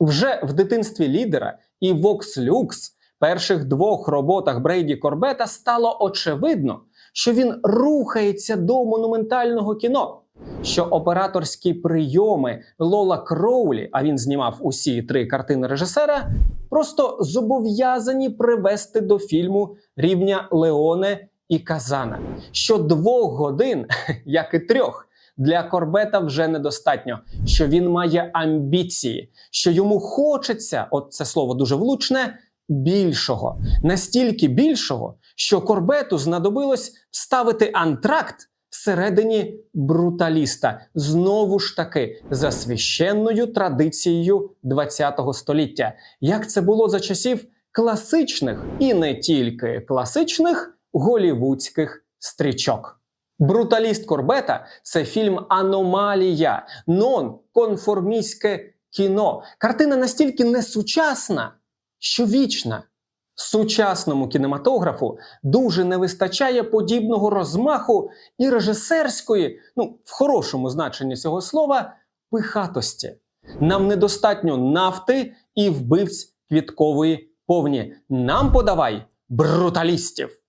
Вже в дитинстві лідера і Vox Lux, перших двох роботах Брейді Корбета, стало очевидно, що він рухається до монументального кіно. Що операторські прийоми Лола Кроулі, а він знімав усі три картини режисера, просто зобов'язані привести до фільму рівня Леоне і Казана. Що двох годин, як і трьох, для Корбета вже недостатньо, що він має амбіції, що йому хочеться, от це слово дуже влучне, більшого, настільки більшого, що Корбету знадобилось вставити антракт всередині бруталіста, знову ж таки за священною традицією ХХ століття, як це було за часів класичних і не тільки класичних голівудських стрічок. Бруталіст Корбета це фільм Аномалія, нон-конформістське кіно. Картина настільки несучасна, що вічна. Сучасному кінематографу дуже не вистачає подібного розмаху і режисерської, ну в хорошому значенні цього слова, пихатості. Нам недостатньо нафти і вбивць квіткової повні. Нам подавай бруталістів.